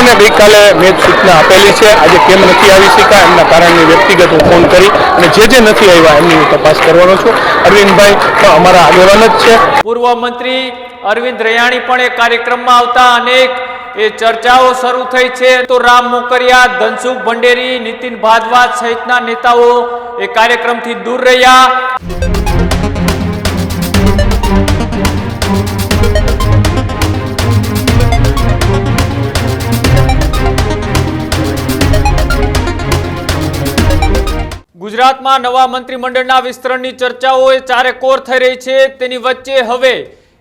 રિપોર્ટરોને ગઈકાલે મેં સૂચના આપેલી છે. આજે કેમ નથી આવી શક્યા? એમના કારણની વ્યક્તિગત હું ફોન કરી અને જે જે નથી આવ્યા, એમની હું તપાસ કરવાનો છું. અરવિંદભાઈ પણ અમારા આગેવાન જ છે. પૂર્વ મંત્રી અરવિંદ રૈયાણી પણ એ કાર્યક્રમમાં આવતા અનેક એ ચર્ચાઓ શરૂ થઈ છે. તો રામ મોકરિયા, ધનસુખ ભંડેરી, નીતિન ભાદવા સહિતના નેતાઓ એ કાર્યક્રમથી દૂર રહ્યા. ગુજરાતમાં નવા મંત્રીમંડળના વિસ્તરણની ચર્ચાઓ એ ચારેકોર થઈ રહી છે. તેની વચ્ચે હવે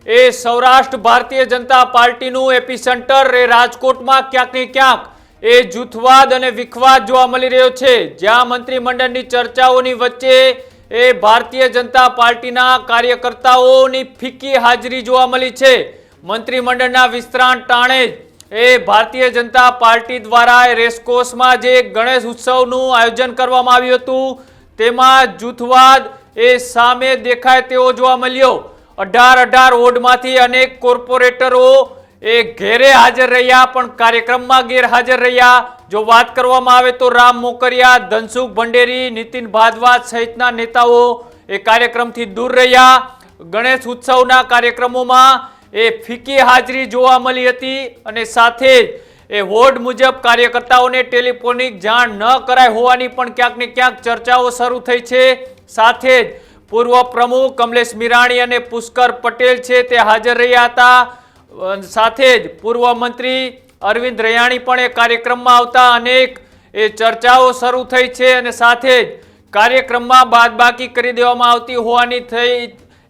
એ સૌરાષ્ટ્ર ભારતીય જનતા પાર્ટીનું એપી સેન્ટર, એ રાજકોટમાં ક્યાંક ક્યાંક એ જૂથવાદ અને વિખવાદ જોવા મળી રહ્યો છે. જ્યાં મંત્રીમંડળની ચર્ચાઓની વચ્ચે એ ભારતીય જનતા પાર્ટીના કાર્યકર્તાઓની ફીકી હાજરી જોવા મળી છે. મંત્રીમંડળના વિસ્તરણ ટાણે એ ભારતીય જનતા પાર્ટી દ્વારા રેસકોર્સમાં જે ગણેશ ઉત્સવનું આયોજન કરવામાં આવ્યું હતું તેમાં જૂથવાદ એ સામે દેખાય તેવો જોવા મળ્યો. અઢાર અઢાર વોર્ડમાંથી અનેક કોર્પોરેટરો એ ઘેરે હાજર રહ્યા, પણ કાર્યક્રમમાં ગેરહાજર રહ્યા. જો વાત કરવામાં આવે તો રામ મોકરિયા, ધનસુખ ભંડેરી, નીતિન ભાદવા સહિતના નેતાઓ એ કાર્યક્રમથી દૂર રહ્યા. ગણેશ ઉત્સવના કાર્યક્રમોમાં એ ફીકી હાજરી જોવા મળી હતી અને સાથે જ એ વોર્ડ મુજબ કાર્યકર્તાઓને ટેલિફોનિક જાણ ન કરાય હોવાની પણ ક્યાંક ને ક્યાંક ચર્ચાઓ શરૂ થઈ છે. સાથે જ પૂર્વ પ્રમુખ કમલેશ મિરાણી અને પુષ્કર પટેલ છે તે હાજર રહ્યા હતા. સાથે જ પૂર્વ મંત્રી અરવિંદ રૈયાણી પણ એ કાર્યક્રમમાં આવતા અનેક એ ચર્ચાઓ શરૂ થઈ છે અને સાથે જ કાર્યક્રમમાં બાદબાકી કરી દેવામાં આવતી હોવાની થઈ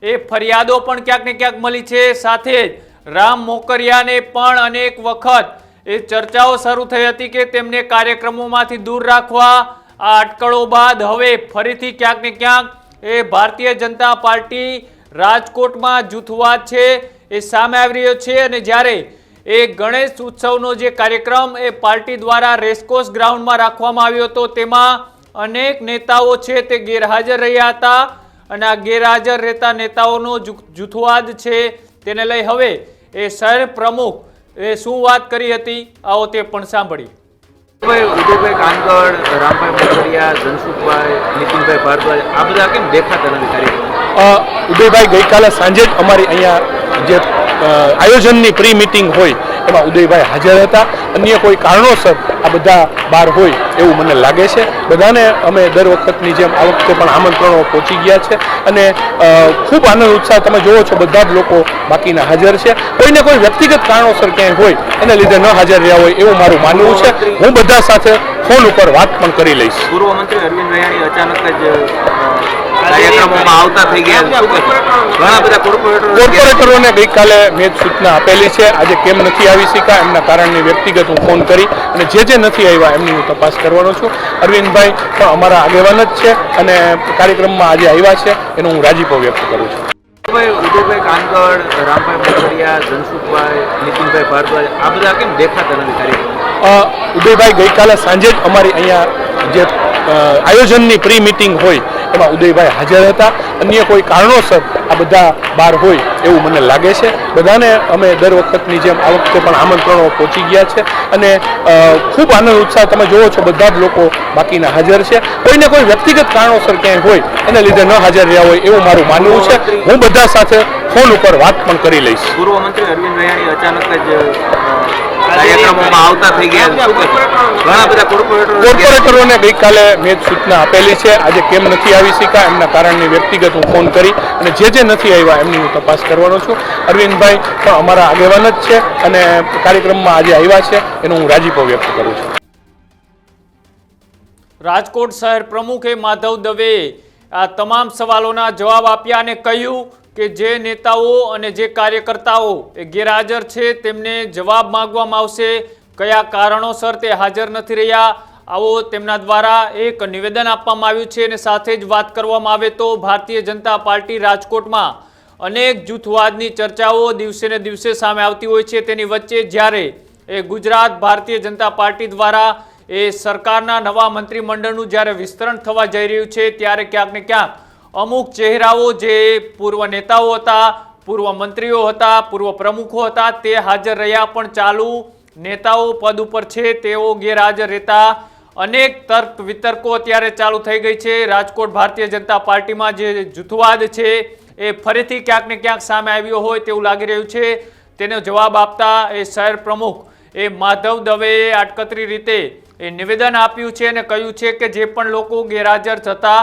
એ ફરિયાદો પણ ક્યાંક ને ક્યાંક મળી છે. સાથે જ રામ મોકરિયાને પણ અનેક વખત એ ચર્ચાઓ શરૂ થઈ હતી કે તેમને કાર્યક્રમોમાંથી દૂર રાખવા આ અટકળો બાદ હવે ફરીથી ક્યાંક ને ક્યાંક એ ભારતીય જનતા પાર્ટી રાજકોટમાં જૂથવાદ છે, એ સામે આવી રહ્યો છે અને જ્યારે એ ગણેશ ઉત્સવનો જે કાર્યક્રમ એ પાર્ટી દ્વારા રેસકોર્સ ગ્રાઉન્ડમાં રાખવામાં આવ્યો હતો, તેમાં અનેક નેતાઓ છે તે ગેરહાજર રહ્યા હતા અને આ ગેરહાજર રહેતા નેતાઓનો જૂથવાદ છે, તેને લઈ હવે એ શહેર પ્રમુખ એ શું વાત કરી હતી? આવો તે પણ સાંભળીએ. ભાઈ ઉદયભાઈ કાનગડ રામભાઈ મોકરિયા ધનસુખભાઈ નીતિનભાઈ ભારદ્વાજ આ બધા કેમ દેખાતા નથી કાર્યક્રમ ઉદયભાઈ ગઈકાલે સાંજે જ અમારી અહીંયા જે આયોજનની પ્રી મિટિંગ હોય એમાં ઉદયભાઈ હાજર હતા. અન્ય કોઈ કારણોસર આ બધા બહાર હોય એવું મને લાગે છે. બધાને અમે દર વખતની જેમ આ વખતે પણ આમંત્રણો પહોંચી ગયા છે અને ખૂબ આનંદ ઉત્સાહ તમે જોવો છો બધા જ લોકો બાકીના હાજર છે. કોઈને કોઈ વ્યક્તિગત કારણોસર ક્યાંય હોય એને લીધે ન હાજર રહ્યા હોય એવું મારું માનવું છે. હું બધા સાથે ફોન ઉપર વાત પણ કરી લઈશ. પૂર્વ મંત્રી અરવિંદ અચાનક જ કાર્યક્રમોમાં આવતા થઈ ગયા છે. શું કહેશો? ઘણા બધા કોર્પોરેટરોને ગઈકાલે મેં સૂચના આપેલી છે. આજે કેમ નથી આવી શક્યા એમના કારણની વ્યક્તિગત હું ફોન કરી અને જે જે નથી આવ્યા એમની હું તપાસ કરવાનો છું. અરવિંદભાઈ પણ અમારા આગેવાન જ છે અને કાર્યક્રમમાં આજે આવ્યા છે. એનો હું રાજીપો વ્યક્ત કરું છું. ભાઈ ઉદયભાઈ કાનગડ રામભાઈ મોકરિયા જનસુખભાઈ નીતિનભાઈ ભારદ્વાજ આ બધા કેમ દેખાતા નથી કાર્યક્રમ ઉદયભાઈ ગઈકાલે સાંજે જ અમારી અહીંયા જે આયોજનની પ્રી મિટિંગ હોય એમાં ઉદયભાઈ હાજર હતા. અન્ય કોઈ કારણોસર આ બધા બહાર હોય એવું મને લાગે છે. બધાને અમે દર વખતની જેમ આ વખતે પણ આમંત્રણો પહોંચી ગયા છે અને ખૂબ આનંદ ઉત્સાહ તમે જોવો છો બધા જ લોકો બાકીના હાજર છે. કોઈને કોઈ વ્યક્તિગત કારણોસર ક્યાંય હોય એને લીધે ન હાજર રહ્યા હોય એવું મારું માનવું છે. હું બધા સાથે ફોન ઉપર વાત પણ કરી લઈશ. પૂર્વ મંત્રી અરવિંદ અચાનક જ કાર્યક્રમોમાં આવતા થઈ ગયા છે. શું કહેશો? ઘણા બધા કોર્પોરેટરોને ગઈકાલે મેં સૂચના આપેલી છે. આજે કેમ નથી આવી શક્યા એમના કારણની વ્યક્તિગત હું ફોન કરી અને જે જે નથી આવ્યા એમની હું તપાસ કરવાનો છું. અરવિંદભાઈ પણ અમારા આગેવાન જ છે અને કાર્યક્રમમાં આજે આવ્યા છે. એનો હું રાજીપો વ્યક્ત કરું છું. રાજકોટ શહેર પ્રમુખે માધવ દવે આ તમામ સવાલોના જવાબ આપ્યા અને કહ્યું કે જે નેતાઓ અને જે કાર્યકર્તાઓ એ ગેરહાજર છે, તેમને જવાબ માંગવામાં આવશે. કયા કારણોસર તે હાજર નથી રહ્યા, આવો તેમના દ્વારા એક નિવેદન આપવામાં આવ્યું છે અને સાથે જ વાત કરવામાં આવે તો ભારતીય જનતા પાર્ટી રાજકોટમાં અનેક જૂથવાદની ચર્ચાઓ દિવસે ને દિવસે સામે આવતી હોય છે. તેની વચ્ચે જ્યારે એ ગુજરાત ભારતીય જનતા પાર્ટી દ્વારા એ સરકારના નવા મંત્રીમંડળનું જ્યારે વિસ્તરણ થવા જઈ રહ્યું છે, ત્યારે ક્યાંક ને ક્યાંક અમુક ચહેરાઓ જે પૂર્વ નેતાઓ હતા, પૂર્વ મંત્રીઓ હતા, પૂર્વ પ્રમુખો હતા, તે હાજર રહ્યા પણ ચાલુ નેતાઓ પદ ઉપર છે, તેઓ ગેરહાજર રહેતા. અનેક તર્ક વિતર્કો અત્યારે ચાલુ થઈ ગઈ છે. રાજકોટ ભારતીય જનતા પાર્ટીમાં જે જૂથવાદ છે, એ ફરીથી ક્યાંક ને ક્યાંક સામે આવ્યો હોય તેવું લાગી રહ્યું છે. તેનો જવાબ આપતા એ શહેર પ્રમુખ એ માધવ દવેએ આટકતરી રીતે એ નિવેદન આપ્યું છે અને કહ્યું છે કે જે પણ લોકો ગેરહાજર થતા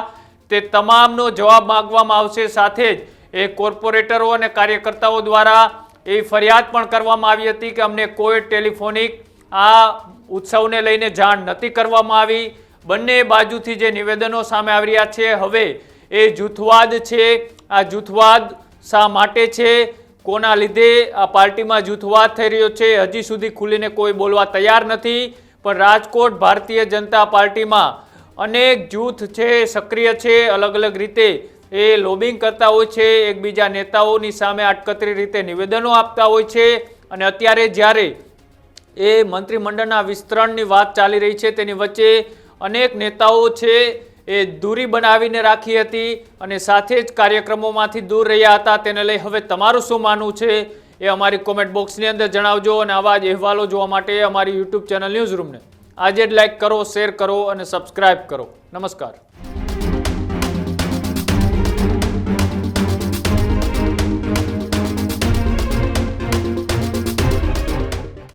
તે તમામનો જવાબ માંગવામાં આવશે. સાથે જ એ કોર્પોરેટરો અને કાર્યકર્તાઓ દ્વારા એ ફરિયાદ પણ કરવામાં આવી હતી કે અમને કોઈ ટેલિફોનિક આ ઉત્સવને લઈને જાણ નથી કરવામાં આવી. બંને બાજુથી જે નિવેદનો સામે આવી રહ્યા છે, હવે એ જૂથવાદ છે. આ જૂથવાદ શા માટે છે? કોના લીધે આ પાર્ટીમાં જૂથવાદ થઈ રહ્યો છે? હજી સુધી ખુલીને કોઈ બોલવા તૈયાર નથી. પણ રાજકોટ ભારતીય જનતા પાર્ટીમાં અનેક જૂથ છે, સક્રિય છે અલગ અલગ રીતે એ લોબિંગ કરતા હોય છે, એકબીજા નેતાઓની સામે આટકતરી રીતે નિવેદનો આપતા હોય છે અને અત્યારે જ્યારે એ મંત્રીમંડળના વિસ્તરણની વાત ચાલી રહી છે, તેની વચ્ચે અનેક નેતાઓ છે એ દૂરી બનાવીને રાખી હતી અને સાથે જ કાર્યક્રમોમાંથી દૂર રહ્યા હતા. તેને લઈ હવે તમારું શું માનવું છે એ અમારી કોમેન્ટ બોક્સની અંદર જણાવજો અને આવા જ અહેવાલો જોવા માટે અમારી યુટ્યુબ ચેનલ ન્યૂઝ રૂમને આજે જ લાઈક કરો શેર કરો અને સબસ્ક્રાઇબ કરો. નમસ્કાર.